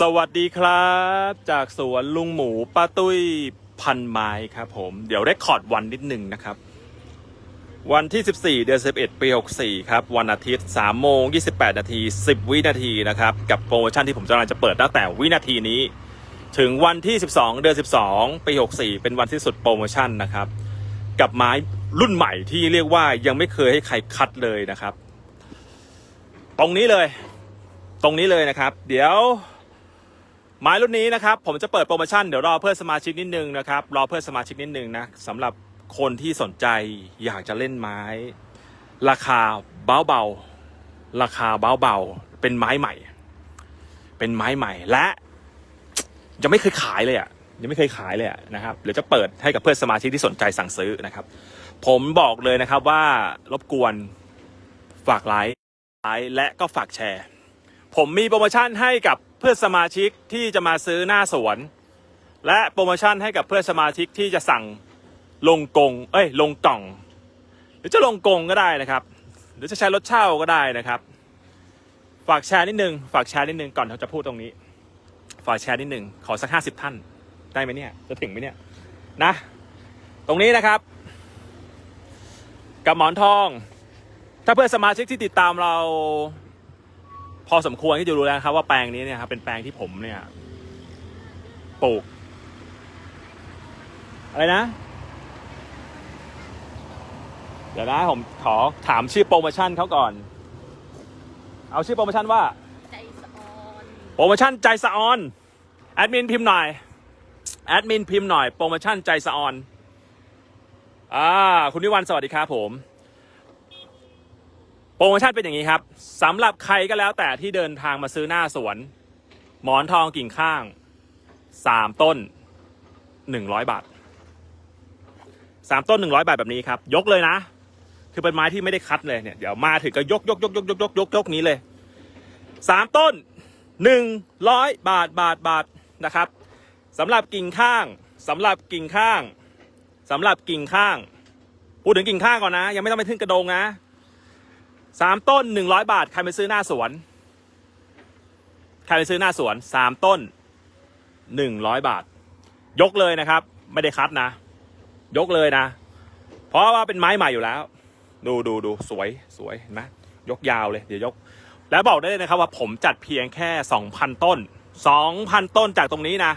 สวัสดีครับ จากสวนลุงหมูป้าตุ้ยพันไม้ครับผม เดี๋ยวเรคคอร์ดวันนิดหนึ่งนะครับ วันที่ 14 เดือน 11 ปี 64 ครับ วันอาทิตย์3โมง28 นาที 10 วินาทีนะครับ กับโปรโมชั่นที่ผมกำลังจะเปิดตั้งแต่วินาทีนี้ ถึงวันที่ 12 เดือน 12 ปี 64 เป็นวันที่สุดโปรโมชั่นนะครับ กับไม้รุ่นใหม่ที่เรียกว่ายังไม่เคยให้ใครคัดเลยนะครับ ตรงนี้เลย ตรงนี้เลยนะครับ เดี๋ยว ไม้รุ่นนี้นะครับผมจะเปิดโปรโมชั่นเดี๋ยวรอเพื่อนสมาชิกนิดนึงนะครับรอเพื่อนสมาชิกนิดนึงนะสำหรับคนที่สนใจอยากจะเล่นไม้ ราคาเบาๆราคาเบาๆเป็นไม้ใหม่ เป็นไม้ใหม่และยังไม่เคยขายเลยอะยังไม่เคยขายเลยอะนะครับเดี๋ยวจะเปิดให้กับเพื่อนสมาชิกที่สนใจสั่งซื้อนะครับ ผมบอกเลยนะครับว่ารบกวนฝากไลค์ไลค์และก็ฝากแชร์ ผมมีโปรโมชั่นให้กับ พื่อสมาชิกที่จะมาซื้อหน้าสวน และโปรโมชั่นให้กับเพื่อนสมาชิกที่จะสั่งลงกง เอ้ย ลงกล่อง หรือจะลงกงก็ได้นะครับ หรือจะใช้รถเช่าก็ได้นะครับ ฝากแชร์นิดนึง ฝากแชร์นิดนึงก่อนเราจะพูดตรงนี้ ฝากแชร์นิดนึง ขอสักห้าสิบท่าน ได้ไหมเนี่ย จะถึงไหมเนี่ย นะ ตรงนี้นะครับ กับหมอนทอง ถ้าเพื่อนสมาชิกที่ติดตามเรา พอสมควรที่จะรู้แล้วนะครับว่าแปลงนี้เนี่ยครับเป็นแปลงที่ผมเนี่ยปลูก อะไรนะ เดี๋ยวนะผมขอถามชื่อโปรโมชั่นเขาก่อน เอาชื่อโปรโมชั่นว่า ใจสะออน โปรโมชั่นใจสะออน แอดมินพิมพ์หน่อย แอดมินพิมพ์หน่อย โปรโมชั่นใจสะออน อ่า คุณวิวันสวัสดีครับผม โปรโมชั่นเป็นอย่างนี้ครับสำหรับใครก็แล้วแต่ที่เดินทางมาซื้อหน้าสวน หมอนทองกิ่งข้างสามต้นหนึ่งร้อยบาทสามต้นหนึ่งร้อยบาทแบบนี้ครับ ยกเลยนะ คือเป็นไม้ที่ไม่ได้คัดเลยเนี่ยเดี๋ยวมาถึงก็ยกยกยกยกยกยกยกยกนี้เลยสามต้นหนึ่งร้อยบาทบาทบาทนะครับสำหรับกิ่งข้างสำหรับกิ่งข้างสำหรับกิ่งข้าง พูดถึงกิ่งข้างก่อนนะ ยังไม่ต้องไปถึงกระโดงนะ สามต้นหนึ่งร้อยบาท ใครไปซื้อหน้าสวน ใครไปซื้อหน้าสวนสามต้นหนึ่งร้อยบาท ยกเลยนะครับ ไม่ได้คัดนะ ยกเลยนะ เพราะว่าเป็นไม้ใหม่อยู่แล้ว ดูดูดูสวยสวยเห็นไหมยกยาวเลย เดี๋ยวยก แล้วบอกได้เลยนะครับว่าผมจัดเพียงแค่สองพันต้นสองพันต้นจากตรงนี้นะ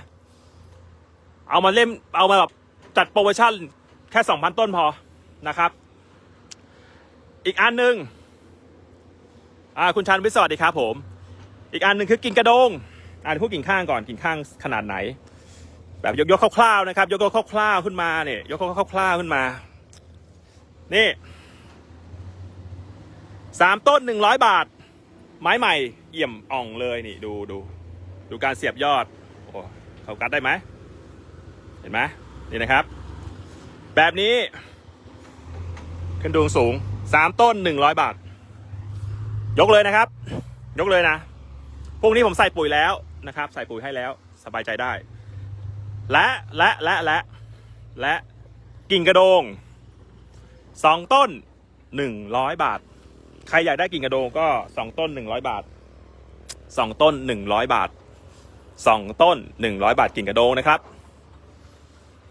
เอามาเล่มเอามาแบบจัดโปรโมชั่นแค่สองพันต้นพอนะครับ อีกอันหนึ่ง อ่าคุณชันวิทย์สวัสดีครับผม อีกอันหนึ่งคือกิ่งกระดงอ่านพูดกิ่งข้างก่อนกิ่งข้างขนาดไหน แบบยกยกคร่าวๆนะครับ ยกยกคร่าวๆขึ้นมาเนี่ยยกคร่าวๆขึ้นมา นี่สามต้นหนึ่งร้อยบาท ไม้ใหม่เอี่ยมอ่องเลยนี่ดูดูดูการเสียบยอดโอ้เขากัดได้ไหมเห็นไหมนี่นะครับ แบบนี้ ขึ้นดวงสูงสามต้นหนึ่งร้อยบาท ยกเลยนะครับ ยกเลยนะพรุ่งนี้ผมใส่ปุ๋ยแล้วนะครับ ใส่ปุ๋ยให้แล้วสบายใจได้ และและและและและกิ่งกระโดงสองต้นหนึ่งร้อยบาท ใครอยากได้กิ่งกระโดงก็สองต้นหนึ่งร้อยบาทสองต้นหนึ่งร้อยบาทสองต้นหนึ่งร้อยบาทกิ่งกระโดงนะครับ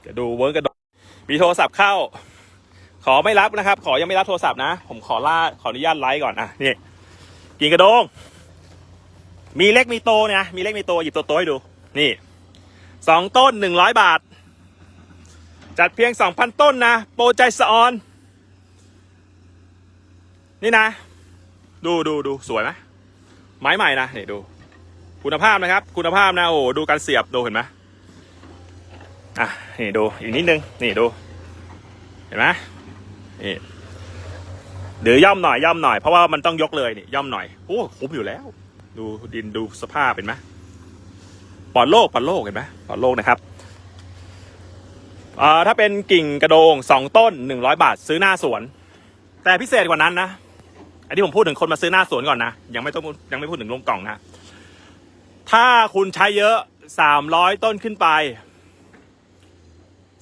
เดี๋ยวดูเวิร์กกระโดงมีโทรศัพท์เข้า ขอไม่รับนะครับ ขอยังไม่รับโทรศัพท์นะ ผมขอล่าขออนุญาตไลฟ์ก่อนอะนี่ กิ่งกระโดง มีเล็กมีโตเนี่ยมีเล็กมีโตหยิบตัวโตให้ดู นี่สองต้นหนึ่งร้อยบาท จัดเพียงสองพันต้นนะ โปรใจสะออน นี่นะ ดูดูดูสวยไหมไม้ใหม่นะนี่ดู คุณภาพนะครับ คุณภาพนะโอ้ดูการเสียบดูเห็นไหมอะนี่ดูอีกนิดนึง นี่ดู เห็นไหมนี่ หรือย่อมหน่อยย่อมหน่อยเพราะว่ามันต้องยกเลยนี่ย่อมหน่อยโอ้คุ้มอยู่แล้ว ดูดินดูสภาพเห็นไหมปลอดโลกปลอดโลกเห็นไหมปลอดโลกนะครับอ่าถ้าเป็นกิ่งกระโดงสองต้นหนึ่งร้อยบาทซื้อหน้าสวน แต่พิเศษกว่านั้นนะอันที่ผมพูดถึงคนมาซื้อหน้าสวนก่อนนะยังไม่ต้องยังไม่พูดถึงลงกล่องนะถ้าคุณใช้เยอะสามร้อยต้นขึ้นไป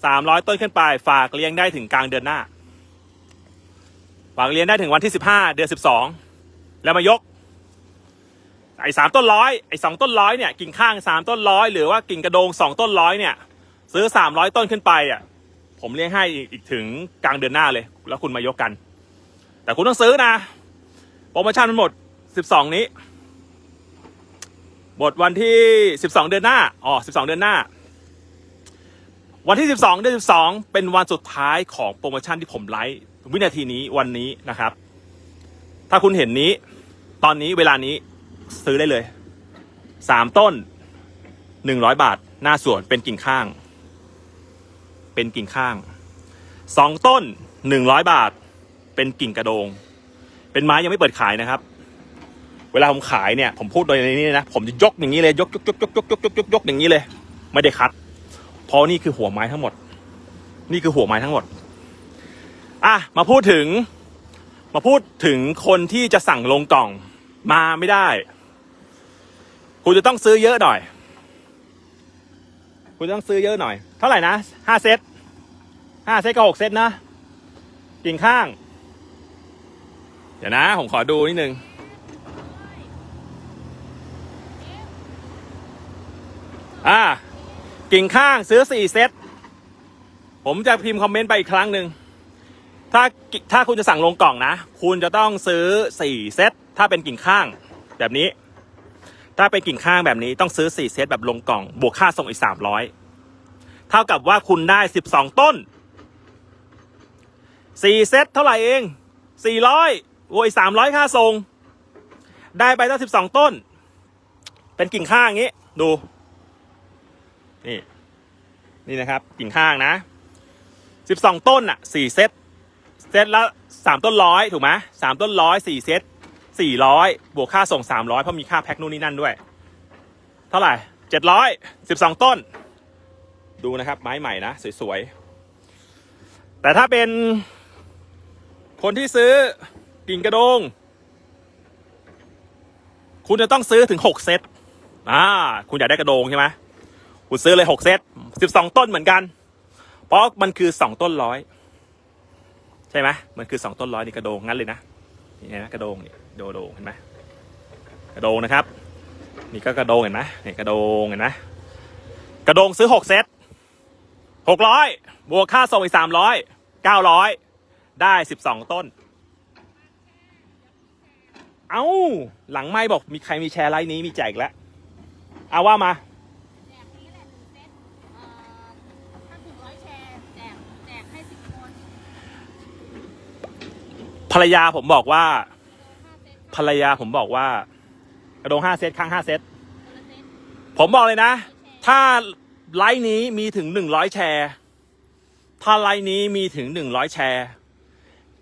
สามร้อยต้นขึ้นไป ฝากเลี้ยงได้ถึงกลางเดือนหน้า ฝากเรียนได้ถึงวันที่15เดือน12แล้วมายก ไอ้สามต้นร้อยไอ้สองต้นร้อยเนี่ยกิ่งข้างสามต้นร้อยหรือว่ากิ่งกระโดงสองต้นร้อยเนี่ย ซื้อสามร้อยต้นขึ้นไปอะ ผมเลี้ยงให้อีกอีกถึงกลางเดือนหน้าเลย แล้วคุณมายกกัน แต่คุณต้องซื้อนะโปรโมชั่นมันหมดสิบสองนี้หมดวันที่สิบสองเดือนหน้าอ๋อสิบสองเดือนหน้า วันที่สิบสองเดือนสิบสองเป็นวันสุดท้ายของโปรโมชั่นที่ผมไลฟ์ วินาทีนี้วันนี้นะครับ ถ้าคุณเห็นนี้ ตอนนี้เวลานี้ซื้อได้เลยสามต้นหนึ่งร้อยบาท หน้าสวนเป็นกิ่งข้าง เป็นกิ่งข้างสองต้นหนึ่งร้อยบาท เป็นกิ่งกระโดง เป็นไม้ยังไม่เปิดขายนะครับ เวลาผมขายเนี่ย ผมพูดโดยในนี้นะ ผมจะยกอย่างนี้เลยยกยกยกยกยกยกยกยกยกอย่างนี้เลย ไม่ได้คัด เพราะนี่คือหัวไม้ทั้งหมด นี่คือหัวไม้ทั้งหมด อะมาพูดถึง มาพูดถึงคนที่จะสั่งลงกล่องมาไม่ได้ คุณจะต้องซื้อเยอะหน่อย คุณต้องซื้อเยอะหน่อย เท่าไหร่นะห้าเซตห้าเซตกับหกเซตนะกิ่งข้าง เดี๋ยวนะ ผมขอดูนิดนึงอ่ากิ่งข้างซื้อสี่เซตผมจะพิมพ์คอมเมนต์ไปอีกครั้งหนึ่ง ถ้าถ้าคุณจะสั่งลงกล่องนะ คุณจะต้องซื้อสี่เซตถ้าเป็นกิ่งข้างแบบนี้ ถ้าเป็นกิ่งข้างแบบนี้ต้องซื้อสี่เซตแบบลงกล่อง บวกค่าส่งอีกสามร้อยเท่ากับว่าคุณได้สิบสองต้นสี่เซตเท่าไหร่เองสี่ร้อยบวกอีกสามร้อยค่าส่งได้ไปตั้งสิบสองต้น เป็นกิ่งข้างอย่างนี้ ดู นี่ นี่นะครับ กิ่งข้างนะสิบสองต้นอะสี่เซต เซตละสามต้นร้อยถูกไหมสามต้นร้อยสี่เซตสี่ร้อยบวกค่าส่งสามร้อยเพราะมีค่าแพ็คนู่นนี่นั่นด้วย เท่าไหร่เจ็ดร้อยสิบสองต้น ดูนะครับ ไม้ใหม่นะ สวยๆ แต่ถ้าเป็นคนที่ซื้อกิ่งกระโดง คุณจะต้องซื้อถึงหกเซตอ่าคุณอยากได้กระโดงใช่ไหมคุณซื้อเลยหกเซตสิบสองต้นเหมือนกัน เพราะมันคือสองต้นร้อย ช่ไหมมันคือสองต้นร้อยนี่กระโดงงั้นเลยนะนี่นะกระโดงนี่โดโดงเห็นไหมกระโดงนะครับ นี่ก็กระโดงเห็นไหมนี่กระโดงเห็นไหมกระโดงซื้อหกเซตหกร้อยบวกค่าส่งอีกสามร้อยเก้าร้อยได้สิบสองต้น เอ้าหลังไม่บอกมีใครมีแชร์ไลน์นี้มีแจกแล้วเอาว่ามา แจกนี้แหละหนึ่งเซตเอ่อถ้าถึงร้อยแชร์แจกแจกให้สิบคน ภรรยาผมบอกว่า ภรรยาผมบอกว่ากระโดงห้าเซตข้างห้าเซตคนละเซตผมบอกเลยนะ ถ้าไลน์นี้มีถึงหนึ่งร้อยแชร์ ถ้าไลน์นี้มีถึงหนึ่งร้อยแชร์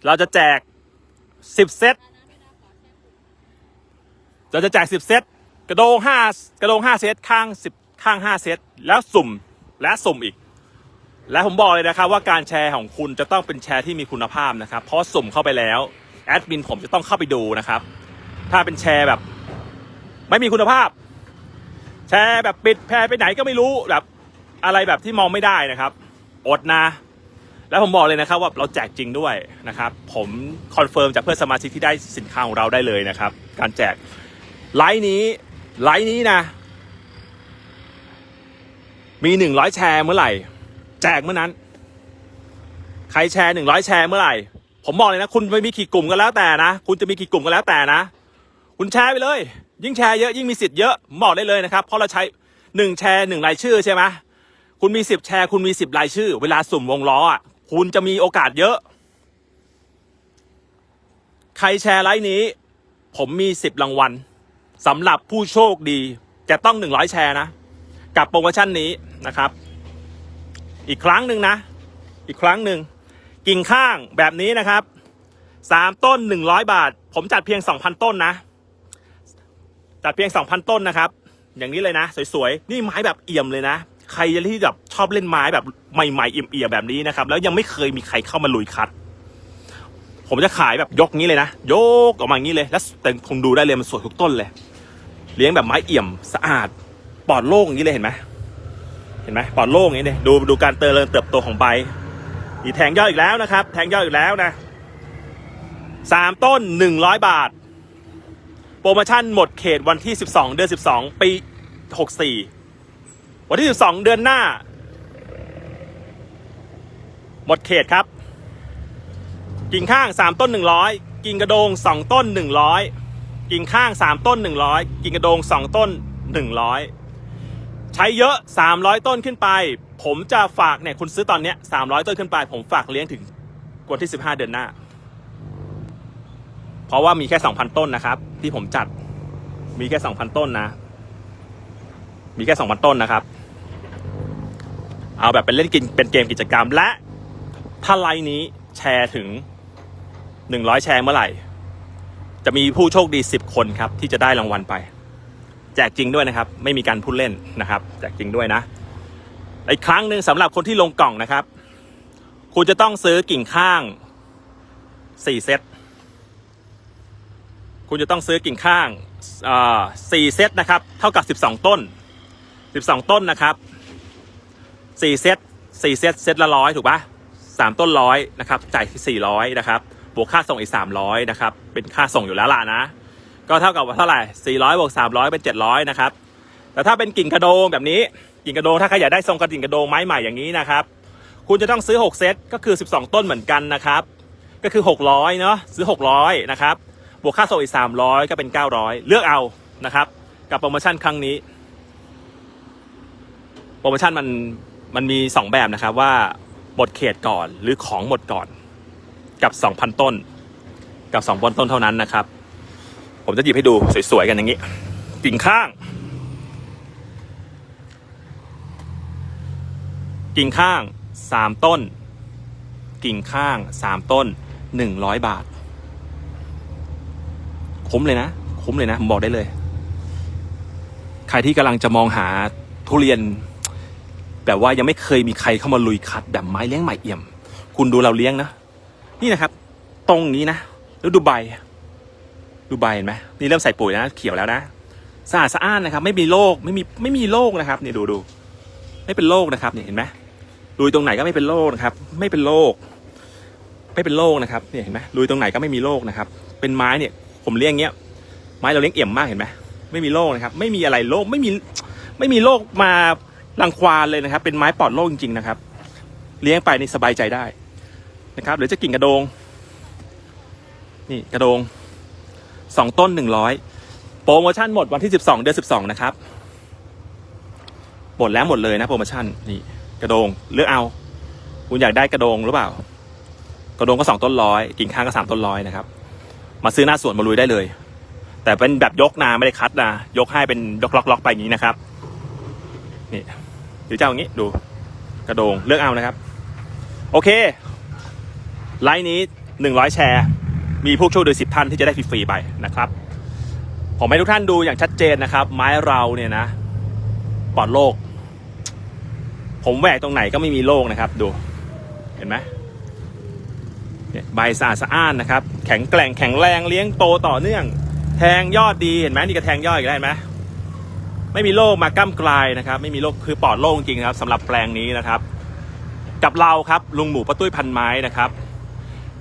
เราจะแจกสิบเซตเราจะแจกสิบเซตกระโดงห้ากระโดงห้าเซตข้างสิบข้างห้าเซตแล้วสุ่มและสุ่มอีก และผมบอกเลยนะครับว่าการแชร์ของคุณจะต้องเป็นแชร์ที่มีคุณภาพนะครับ เพราะสุ่มเข้าไปแล้วแอดมินผมจะต้องเข้าไปดูนะครับ ถ้าเป็นแชร์แบบ ไม่มีคุณภาพ แชร์แบบปิดแพร่ไปไหนก็ไม่รู้แบบ อะไรแบบที่มองไม่ได้นะครับ อดนะ แล้วผมบอกเลยนะครับว่าเราแจกจริงด้วยนะครับ ผมคอนเฟิร์มจากเพื่อนสมาชิกที่ได้สินค้าของเราได้เลยนะครับ การแจกไลน์นี้ไลน์นี้นะ มีหนึ่งร้อยแชร์เมื่อไหร่ แจกเมื่อนั้น ใครแชร์หนึ่งร้อยแชร์เมื่อไหร่ ผมบอกเลยนะ คุณไม่มีกี่กลุ่มก็แล้วแต่นะ คุณจะมีกี่กลุ่มก็แล้วแต่นะ คุณแชร์ไปเลย ยิ่งแชร์เยอะยิ่งมีสิทธิ์เยอะบอกได้เลยนะครับ เพราะเราใช้หนึ่งแชร์หนึ่งรายชื่อใช่ไหมคุณมีสิบแชร์คุณมีสิบรายชื่อ เวลาสุ่มวงล้ออะคุณจะมีโอกาสเยอะ ใครแชร์ไลน์นี้ ผมมีสิบรางวัลสำหรับผู้โชคดีจะต้องหนึ่งร้อยแชร์นะ กับโปรโมชั่นนี้นะครับ อีกครั้งหนึ่งนะ อีกครั้งหนึ่งกิ่งข้างแบบนี้นะครับสามต้นหนึ่งร้อยบาท ผมจัดเพียงสองพันต้นนะ จัดเพียงสองพันต้นนะครับ อย่างนี้เลยนะ สวยๆ นี่ไม้แบบเอี่ยมเลยนะ ใครที่แบบชอบเล่นไม้แบบใหม่ๆเอี่ยมๆแบบนี้นะครับ แล้วยังไม่เคยมีใครเข้ามาลุยคัด ผมจะขายแบบยกงี้เลยนะ ยกออกมาอย่างนี้เลย แล้วแต่คงดูได้เลยมันสวยทุกต้นเลย เลี้ยงแบบไม้เอี่ยมสะอาดปลอดโล่งอย่างนี้เลยเห็นไหม เห็นไหมปลอดโล่งอย่างนี้เลยดูดูการเติมเติบโตของใบอีแทงยอดอีกแล้วนะครับ แทงยอดอีกแล้วนะสามต้นหนึ่งร้อยบาท โปรโมชั่นหมดเขตวันที่12เดือน12ปี64วันที่12เดือนหน้า หมดเขตครับ กิ่งข้าง3ต้น100กิ่งกระโดง2ต้น100กิ่งข้าง3ต้น100กิ่งกระโดง2ต้น100 ใช้เยอะ 300 ต้นขึ้นไป ผมจะฝากเนี่ยคุณซื้อตอนเนี้ย300 ต้นขึ้นไป ผมฝากเลี้ยงถึงวันที่ 15 เดือนหน้า เพราะว่ามีแค่ 2,000 ต้นนะครับ ที่ผมจัดมีแค่ 2,000 ต้นนะ มีแค่ 2,000 ต้นนะครับ เอาแบบเป็นเล่นกินเป็นเกมกิจกรรมและถ้าไลน์นี้แชร์ถึง 100 แชร์เมื่อไหร่ จะมีผู้โชคดี 10 คนครับ ที่จะได้รางวัลไป แจกจริงด้วยนะครับ ไม่มีการพูดเล่นนะครับ แจกจริงด้วยนะ อีกครั้งหนึ่งสำหรับคนที่ลงกล่องนะครับ คุณจะต้องซื้อกิ่งข้าง4เซตคุณจะต้องซื้อกิ่งข้างอ่าสี่เซตนะครับ เท่ากับ12ต้น12ต้นนะครับ4เซต4เซตเซตละร้อยถูกปะสามต้นร้อยนะครับ จ่ายที่400นะครับ บวกค่าส่งอีก300นะครับ เป็นค่าส่งอยู่แล้วล่ะนะ ก็เท่ากับว่าเท่าไหร่400บวก300 เป็น 700 นะครับ แต่ถ้าเป็นกิ่งกระโดงแบบนี้ กิ่งกระโดงถ้าใครอยากได้ทรงกระดิ่งกระโดงไม้ใหม่อย่างนี้นะครับ คุณจะต้องซื้อ 6 เซต ก็คือ 12 ต้นเหมือนกันนะครับ ก็คือ 600 เนาะ ซื้อ 600 นะครับ บวกค่าส่งอีก 300 ก็เป็น 900 เลือกเอา นะครับ กับโปรโมชั่นครั้งนี้ โปรโมชั่นมัน มันมี 2 แบบนะครับว่าหมดเขตก่อนหรือของหมดก่อน กับ 2,000 ต้น กับ2,000ต้นเท่านั้นนะครับ ผมจะหยิบให้ดูสวยๆกันอย่างนี้กิ่งข้าง กิ่งข้าง3ต้น กิ่งข้าง3ต้น100บาท คุ้มเลยนะ คุ้มเลยนะ ผมบอกได้เลย ใครที่กำลังจะมองหาทุเรียน แบบว่ายังไม่เคยมีใครเข้ามาลุยคัดแบบไม้เลี้ยงใหม่เอี่ยม คุณดูเราเลี้ยงนะ นี่นะครับ ตรงนี้นะแล้วดูใบ ดูใบเห็นไหมนี่เริ่มใส่ปุ๋ยนะเขียวแล้วนะสะอาดสะอ้านนะครับ ไม่มีโรคไม่มีไม่มีโรคนะครับนี่ดูดูไม่เป็นโรคนะครับเนี่ยเห็นไหมลุยตรงไหนก็ไม่เป็นโรคนะครับ ไม่เป็นโรคไม่เป็นโรคนะครับเนี่ยเห็นไหมลุยตรงไหนก็ไม่มีโรคนะครับ เป็นไม้เนี่ย ผมเลี้ยงเงี้ย ไม้เราเลี้ยงเอี่ยมมากเห็นไหมไม่มีโรคนะครับ ไม่มีอะไรโรคไม่มีไม่มีโรคมารังควานเลยนะครับ เป็นไม้ปลอดโรคจริงๆนะครับ เลี้ยงไปนี่สบายใจได้นะครับหรือจะกิ่งกระโดง นี่กระโดง สองต้นหนึ่งร้อยโปรโมชั่นหมดวันที่สิบสองเดือนสิบสองนะครับ หมดแล้วหมดเลยนะโปรโมชั่นนี่กระโดงเลือกเอา คุณอยากได้กระโดงหรือเปล่า กระโดงก็สองต้นร้อยกิ่งข้างก็สามต้นร้อยนะครับ มาซื้อหน้าสวนมาลุยได้เลย แต่เป็นแบบยกนาไม่ได้คัดนะยกให้เป็นยกล็อกๆไปอย่างนี้นะครับนี่หรือจะเอาอย่างนี้ดูกระโดงเลือกเอานะครับ โอเค ไลน์นี้หนึ่งร้อยแชร์ มีผู้โชคดีสิบท่านที่จะได้ฟรีๆไปนะครับ ผมให้ทุกท่านดูอย่างชัดเจนนะครับ ไม้เราเนี่ยนะปลอดโรคผมแหวกตรงไหนก็ไม่มีโรคนะครับ ดูเห็นไหมใบสะอาดสะอ้านนะครับ แข็งแกร่งแข็งแรงเลี้ยงโตต่อเนื่อง แทงยอดดีเห็นไหมนี่ก็แทงยอดอีกแล้วเห็นไหมไม่มีโรคมาก้ากลายนะครับ ไม่มีโรคคือปลอดโรคจริงนะครับสำหรับแปลงนี้นะครับ กับเราครับลุงหมูประตุ้ยพันไม้นะครับ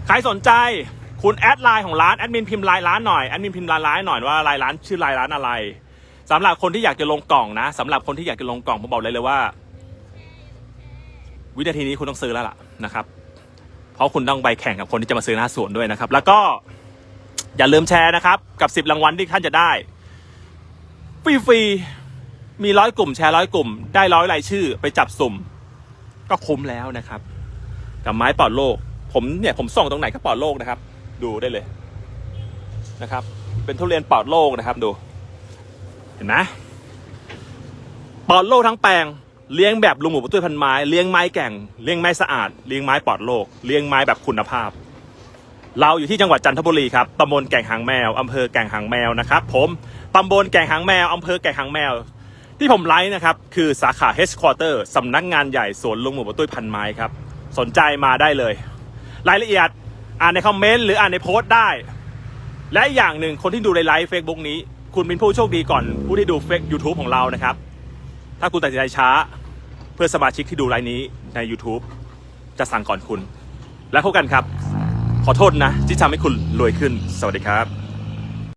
ใครสนใจ คุณแอดไลน์ของร้านแอดมินพิมพ์ไลน์ร้านหน่อยแอดมินพิมพ์ไลน์ร้านหน่อยว่าไลน์ร้านชื่อไลน์ร้านอะไรสำหรับคนที่อยากจะลงกล่องนะสำหรับคนที่อยากจะลงกล่องผมบอกเลยเลยว่า วินาทีนี้คุณต้องซื้อแล้วล่ะนะครับ เพราะคุณต้องไปแข่งกับคนที่จะมาซื้อหน้าสวนด้วยนะครับ แล้วก็อย่าลืมแชร์นะครับ กับสิบรางวัลที่ท่านจะได้ฟรีๆมีร้อยกลุ่มแชร์ร้อยกลุ่ม ได้ร้อยรายชื่อ ไปจับสุ่ม ก็คุ้มแล้วนะครับ กับไม้ปลอดโลก ผมเนี่ยผมส่งตรงไหนก็ปลอดโลกนะครับ ดูได้เลยนะครับ เป็นทุเรียนปลอดโลกนะครับดู เห็นไหมปลอดโลกทั้งแปลงเลี้ยงแบบลุงหมูปตุยพันไม้เลี้ยงไม้แก่งเลี้ยงไม้สะอาดเลี้ยงไม้ปลอดโลกเลี้ยงไม้แบบคุณภาพ เราอยู่ที่จังหวัดจันทบุรีครับตำบลแก่งหางแมวอำเภอแก่งหางแมวนะครับผมตำบลแก่งหางแมวอำเภอแก่งหางแมว ที่ผมไลฟ์นะครับคือสาขา Headquarter สำนักงานใหญ่สวนลุงหมูปตุยพันไม้ครับสนใจมาได้เลย รายละเอียด อ่านในคอมเมนต์หรืออ่านในโพสต์ได้ และอีกอย่างหนึ่งคนที่ดูในไลฟ์เฟซบุ๊กนี้ คุณเป็นผู้โชคดีก่อนผู้ที่ดูเฟซยูทูบของเรานะครับ ถ้าคุณตัดสินใจช้า เพื่อสมาชิกที่ดูไลฟ์นี้ใน YouTube จะสั่งก่อนคุณ และพบกันครับ ขอโทษนะ ที่ทำให้คุณรวยขึ้น สวัสดีครับ